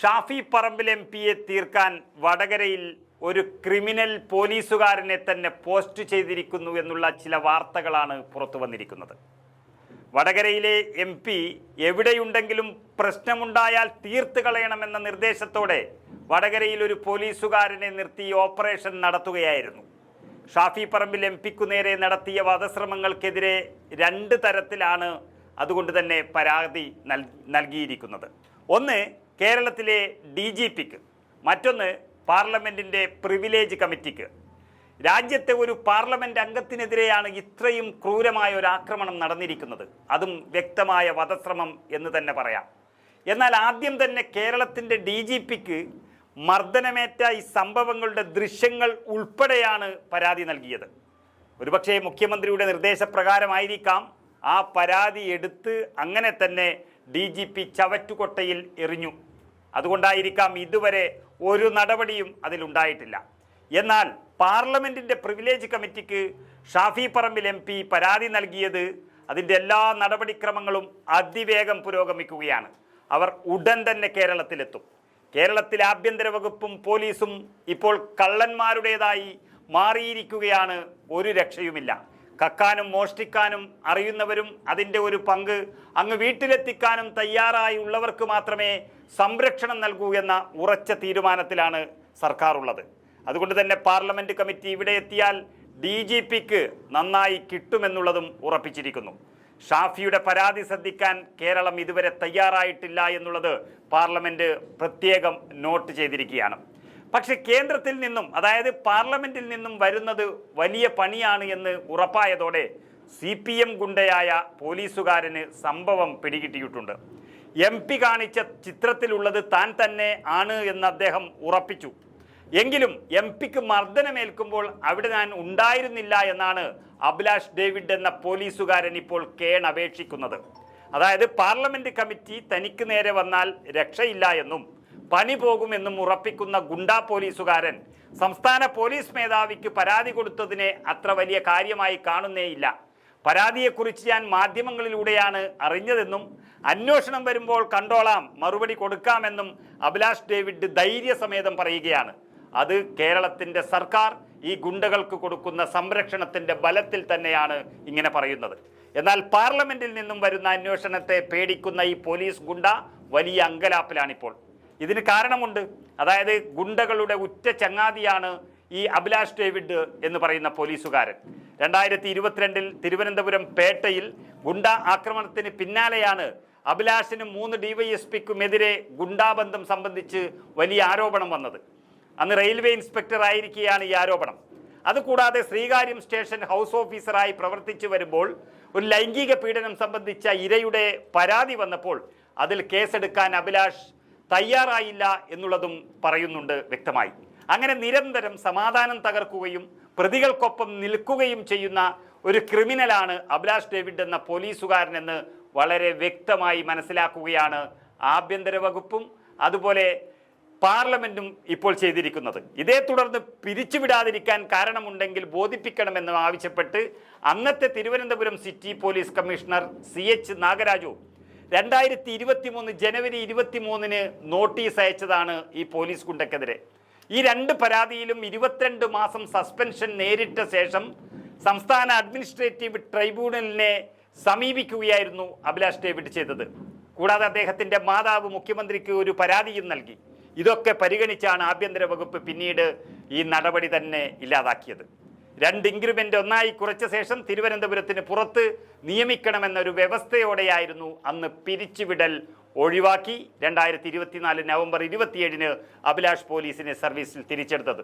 Shafi Parambil M പിയെ തീർക്കാൻ വടകരയിൽ ഒരു ക്രിമിനൽ പോലീസുകാരനെ തന്നെ പോസ്റ്റ് ചെയ്തിരിക്കുന്നു എന്നുള്ള ചില വാർത്തകളാണ് പുറത്തു വന്നിരിക്കുന്നത്. വടകരയിലെ എം പി എവിടെയുണ്ടെങ്കിലും പ്രശ്നമുണ്ടായാൽ തീർത്ത് കളയണമെന്ന നിർദ്ദേശത്തോടെ വടകരയിൽ ഒരു പോലീസുകാരനെ നിർത്തി ഓപ്പറേഷൻ നടത്തുകയായിരുന്നു. ഷാഫി പറമ്പിൽ എം പിക്കു നേരെ നടത്തിയ വധശ്രമങ്ങൾക്കെതിരെ രണ്ട് തരത്തിലാണ് അതുകൊണ്ട് തന്നെ പരാതി നൽ നൽകിയിരിക്കുന്നത്. ഒന്ന് കേരളത്തിലെ ഡി ജി പിക്ക് മറ്റൊന്ന് പാർലമെന്റിന്റെ പ്രിവിലേജ് കമ്മിറ്റിക്ക്. രാജ്യത്തെ ഒരു പാർലമെന്റ് അംഗത്തിനെതിരെയാണ് ഇത്രയും ക്രൂരമായ ഒരു ആക്രമണം നടന്നിരിക്കുന്നത്. അതും വ്യക്തമായ വധശ്രമം എന്ന് തന്നെ പറയാം. എന്നാൽ ആദ്യം തന്നെ കേരളത്തിന്റെ ഡി ജി പിക്ക് മർദ്ദനമേറ്റ ഈ സംഭവങ്ങളുടെ ദൃശ്യങ്ങൾ ഉൾപ്പെടെയാണ് പരാതി നൽകിയത്. ഒരുപക്ഷേ മുഖ്യമന്ത്രിയുടെ നിർദ്ദേശപ്രകാരമായിരിക്കാം. ആ പരാതി എടുത്ത് അങ്ങനെ തന്നെ ഡി ജി പി ചവറ്റുകൊട്ടയിൽ എറിഞ്ഞു. അതുകൊണ്ടായിരിക്കാം ഇതുവരെ ഒരു നടപടിയും അതിലുണ്ടായിട്ടില്ല. എന്നാൽ പാർലമെന്റിന്റെ പ്രിവിലേജ് കമ്മിറ്റിക്ക് ഷാഫി പറമ്പിൽ എം പി പരാതി നൽകിയത് അതിന്റെ എല്ലാ നടപടിക്രമങ്ങളും അതിവേഗം പുരോഗമിക്കുകയാണ്. അവർ ഉടൻ തന്നെ കേരളത്തിലെത്തും. കേരളത്തിലെ ആഭ്യന്തര വകുപ്പും പോലീസും ഇപ്പോൾ കള്ളന്മാരുടേതായി മാറിയിരിക്കുകയാണ്. ഒരു രക്ഷയുമില്ല. കക്കാനും മോഷ്ടിക്കാനും അറിയുന്നവരും അതിന്റെ ഒരു പങ്ക് അങ്ങ് വീട്ടിലെത്തിക്കാനും തയ്യാറായി ഉള്ളവർക്ക് മാത്രമേ സംരക്ഷണം നൽകൂ എന്ന ഉറച്ച തീരുമാനത്തിലാണ് സർക്കാർ ഉള്ളത് അതുകൊണ്ട് തന്നെ പാർലമെന്റ് കമ്മിറ്റി ഇവിടെ എത്തിയാൽ ഡി ജി പിക്ക് നന്നായി കിട്ടുമെന്നുള്ളതും ഉറപ്പിച്ചിരിക്കുന്നു. ഷാഫിയുടെ പരാതി ശ്രദ്ധിക്കാൻ കേരളം ഇതുവരെ തയ്യാറായിട്ടില്ല എന്നുള്ളത് പാർലമെന്റ് പ്രത്യേകം നോട്ട് ചെയ്തിരിക്കുകയാണ്. പക്ഷെ കേന്ദ്രത്തിൽ നിന്നും അതായത് പാർലമെന്റിൽ നിന്നും വരുന്നത് വലിയ പണിയാണ് എന്ന് ഉറപ്പായതോടെ സി പി എം ഗുണ്ടയായ പോലീസുകാരന് സംഭവം പിടികിട്ടിയിട്ടുണ്ട്. എം പി കാണിച്ച ചിത്രത്തിലുള്ളത് താൻ തന്നെ ആണ് എന്ന് അദ്ദേഹം ഉറപ്പിച്ചു. എങ്കിലും എം പിക്ക് മർദ്ദനമേൽക്കുമ്പോൾ അവിടെ ഞാൻ ഉണ്ടായിരുന്നില്ല എന്നാണ് അഭിലാഷ് ഡേവിഡ് എന്ന പോലീസുകാരൻ ഇപ്പോൾ കേൺ അപേക്ഷിക്കുന്നത് അതായത് പാർലമെന്റ് കമ്മിറ്റി തനിക്ക് നേരെ വന്നാൽ രക്ഷയില്ല എന്നും പണി പോകുമെന്നും ഉറപ്പിക്കുന്ന ഗുണ്ടാ പോലീസുകാരൻ സംസ്ഥാന പോലീസ് മേധാവിക്ക് പരാതി കൊടുത്തതിനെ അത്ര വലിയ കാര്യമായി കാണുന്നേയില്ല. പരാതിയെക്കുറിച്ച് ഞാൻ മാധ്യമങ്ങളിലൂടെയാണ് അറിഞ്ഞതെന്നും അന്വേഷണം വരുമ്പോൾ കണ്ടോളാം മറുപടി കൊടുക്കാമെന്നും അഭിലാഷ് ഡേവിഡ് ധൈര്യസമേതം പറയുകയാണ്. അത് കേരളത്തിന്റെ സർക്കാർ ഈ ഗുണ്ടകൾക്ക് കൊടുക്കുന്ന സംരക്ഷണത്തിന്റെ ബലത്തിൽ തന്നെയാണ് ഇങ്ങനെ പറയുന്നത്. എന്നാൽ പാർലമെന്റിൽ നിന്നും വരുന്ന അന്വേഷണത്തെ പേടിക്കുന്ന ഈ പോലീസ് ഗുണ്ട വലിയ അങ്കലാപ്പിലാണിപ്പോൾ. ഇതിന് കാരണമുണ്ട്. അതായത് ഗുണ്ടകളുടെ ഉറ്റ ചങ്ങാതിയാണ് ഈ അഭിലാഷ് ഡേവിഡ് എന്ന് പറയുന്ന പോലീസുകാരൻ. രണ്ടായിരത്തി ഇരുപത്തിരണ്ടിൽ തിരുവനന്തപുരം പേട്ടയിൽ ഗുണ്ട ആക്രമണത്തിന് പിന്നാലെയാണ് അഭിലാഷിനും മൂന്ന് ഡിവൈഎസ്പിക്കുമെതിരെ ഗുണ്ടാബന്ധം സംബന്ധിച്ച് വലിയ ആരോപണം വന്നത്. അന്ന് റെയിൽവേ ഇൻസ്പെക്ടർ ആയിരിക്കുകയാണ് ഈ ആരോപണം. അതുകൂടാതെ ശ്രീകാര്യം സ്റ്റേഷൻ ഹൗസ് ഓഫീസറായി പ്രവർത്തിച്ചു വരുമ്പോൾ ഒരു ലൈംഗിക പീഡനം സംബന്ധിച്ച ഇരയുടെ പരാതി വന്നപ്പോൾ അതിൽ കേസെടുക്കാൻ അഭിലാഷ് തയ്യാറായില്ല എന്നുള്ളതും പറയുന്നുണ്ട് വ്യക്തമായി. അങ്ങനെ നിരന്തരം സമാധാനം തകർക്കുകയും പ്രതികൾക്കൊപ്പം നിൽക്കുകയും ചെയ്യുന്ന ഒരു ക്രിമിനലാണ് അഭിലാഷ് ഡേവിഡ് എന്ന പോലീസുകാരനെന്ന് വളരെ വ്യക്തമായി മനസ്സിലാക്കുകയാണ് ആഭ്യന്തര വകുപ്പും അതുപോലെ പാർലമെന്റും ഇപ്പോൾ ചെയ്തിരിക്കുന്നത്. ഇതേ തുടർന്ന് പിരിച്ചുവിടാതിരിക്കാൻ കാരണമുണ്ടെങ്കിൽ ബോധിപ്പിക്കണമെന്ന് ആവശ്യപ്പെട്ട് അന്നത്തെ Thiruvananthapuram city police commissioner C H Nagaraju രണ്ടായിരത്തി ഇരുപത്തി മൂന്ന് ജനുവരി ഇരുപത്തി മൂന്നിന് നോട്ടീസ് അയച്ചതാണ് ഈ പോലീസ് ഗുണ്ടക്കെതിരെ. ഈ രണ്ട് പരാതിയിലും ഇരുപത്തിരണ്ട് മാസം സസ്പെൻഷൻ നേരിട്ട ശേഷം സംസ്ഥാന അഡ്മിനിസ്ട്രേറ്റീവ് ട്രൈബ്യൂണലിനെ സമീപിക്കുകയായിരുന്നു അഭിലാഷ് ഡേവിഡ് ചെയ്തത്. കൂടാതെ അദ്ദേഹത്തിന്റെ മാതാവ് മുഖ്യമന്ത്രിക്ക് ഒരു പരാതിയും നൽകി. ഇതൊക്കെ പരിഗണിച്ചാണ് ആഭ്യന്തര വകുപ്പ് പിന്നീട് ഈ നടപടി തന്നെ ഇല്ലാതാക്കിയത്. രണ്ട് ഇൻക്രിമെന്റ് ഒന്നായി കുറച്ച ശേഷം തിരുവനന്തപുരത്തിന് പുറത്ത് നിയമിക്കണമെന്നൊരു വ്യവസ്ഥയോടെയായിരുന്നു അന്ന് പിരിച്ചുവിടൽ ഒഴിവാക്കി രണ്ടായിരത്തി ഇരുപത്തിനാല് നവംബർ ഇരുപത്തിയേഴിന് അഭിലാഷ് പോലീസിനെ സർവീസിൽ തിരിച്ചെടുത്തത്.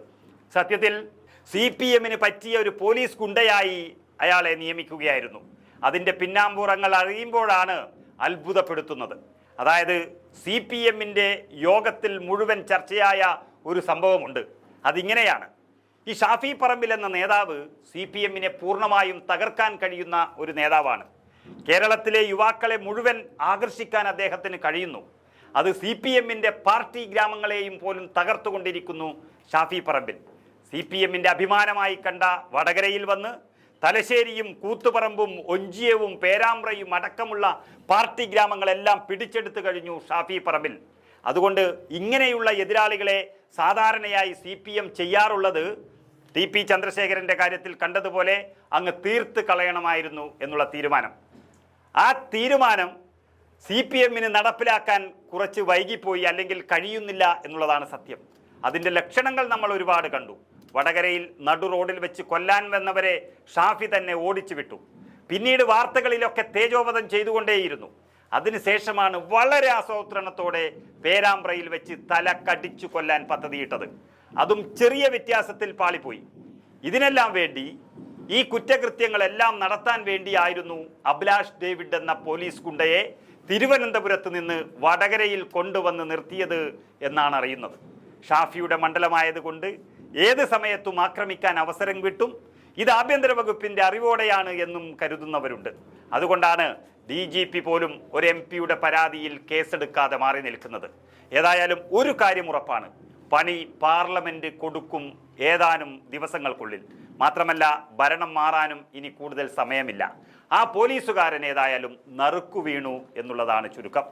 സത്യത്തിൽ സി പി എമ്മിന് പറ്റിയ ഒരു പോലീസ് ഗുണ്ടയായി അയാളെ നിയമിക്കുകയായിരുന്നു. അതിന്റെ പിന്നാമ്പുറങ്ങൾ അറിയുമ്പോഴാണ് അത്ഭുതപ്പെടുത്തുന്നത്. അതായത് സി പി എമ്മിന്റെ യോഗത്തിൽ മുഴുവൻ ചർച്ചയായ ഒരു സംഭവമുണ്ട്. അതിങ്ങനെയാണ്. ഈ ഷാഫി പറമ്പിൽ എന്ന നേതാവ് സി പി എമ്മിനെ പൂർണമായും തകർക്കാൻ കഴിയുന്ന ഒരു നേതാവാണ്. കേരളത്തിലെ യുവാക്കളെ മുഴുവൻ ആകർഷിക്കാൻ അദ്ദേഹത്തിന് കഴിയുന്നു. അത് സി പി എമ്മിന്റെ പാർട്ടി ഗ്രാമങ്ങളെയും പോലും തകർത്തുകൊണ്ടിരിക്കുന്നു ഷാഫി പറമ്പിൽ. സി പി എമ്മിന്റെ അഭിമാനമായി കണ്ട വടകരയിൽ വന്ന് തലശ്ശേരിയും കൂത്തുപറമ്പും ഒഞ്ചിയവും പേരാമ്പ്രയും അടക്കമുള്ള പാർട്ടി ഗ്രാമങ്ങളെല്ലാം പിടിച്ചെടുത്തു കഴിഞ്ഞു ഷാഫി പറമ്പിൽ. അതുകൊണ്ട് ഇങ്ങനെയുള്ള എതിരാളികളെ സാധാരണയായി സി പി എം ചെയ്യാറുള്ളത് ടി പി ചന്ദ്രശേഖരന്റെ കാര്യത്തിൽ കണ്ടതുപോലെ അങ്ങ് തീർത്ത് കളയണമായിരുന്നു എന്നുള്ള തീരുമാനം. ആ തീരുമാനം സി പി എമ്മിന് നടപ്പിലാക്കാൻ കുറച്ച് വൈകിപ്പോയി അല്ലെങ്കിൽ കഴിയുന്നില്ല എന്നുള്ളതാണ് സത്യം. അതിന്റെ ലക്ഷണങ്ങൾ നമ്മൾ ഒരുപാട് കണ്ടു. വടകരയിൽ നടു റോഡിൽ വെച്ച് കൊല്ലാൻ വന്നവരെ ഷാഫി തന്നെ ഓടിച്ചു വിട്ടു പിന്നീട് വാർത്തകളിലൊക്കെ തേജോവധം ചെയ്തുകൊണ്ടേയിരുന്നു. അതിനുശേഷമാണ് വളരെ ആസൂത്രണത്തോടെ പേരാമ്പ്രയിൽ വെച്ച് തല കടിച്ചു കൊല്ലാൻ പദ്ധതിയിട്ടത്. അതും ചെറിയ വ്യത്യാസത്തിൽ പാളിപ്പോയി. ഇതിനെല്ലാം വേണ്ടി ഈ കുറ്റകൃത്യങ്ങളെല്ലാം നടത്താൻ വേണ്ടിയായിരുന്നു അഭിലാഷ് ഡേവിഡ് എന്ന പോലീസ് ഗുണ്ടയെ തിരുവനന്തപുരത്ത് നിന്ന് വടകരയിൽ കൊണ്ടുവന്ന് നിർത്തിയത് എന്നാണ് അറിയുന്നത്. ഷാഫിയുടെ മണ്ഡലമായതുകൊണ്ട് ഏത് സമയത്തും ആക്രമിക്കാൻ അവസരം കിട്ടും. ഇത് ആഭ്യന്തര വകുപ്പിന്റെ അറിവോടെയാണ് എന്നും കരുതുന്നവരുണ്ട്. അതുകൊണ്ടാണ് ഡി ജി പി പോലും ഒരു എം പിയുടെ പരാതിയിൽ കേസെടുക്കാതെ മാറി നിൽക്കുന്നത്. ഏതായാലും ഒരു കാര്യം ഉറപ്പാണ്. പണി പാർലമെന്റ് കൊടുക്കും ഏതാനും ദിവസങ്ങൾക്കുള്ളിൽ. മാത്രമല്ല ഭരണം മാറാനും ഇനി കൂടുതൽ സമയമില്ല. ആ പോലീസുകാരൻ ഏതായാലും നറുക്കു വീണു എന്നുള്ളതാണ് ചുരുക്കം.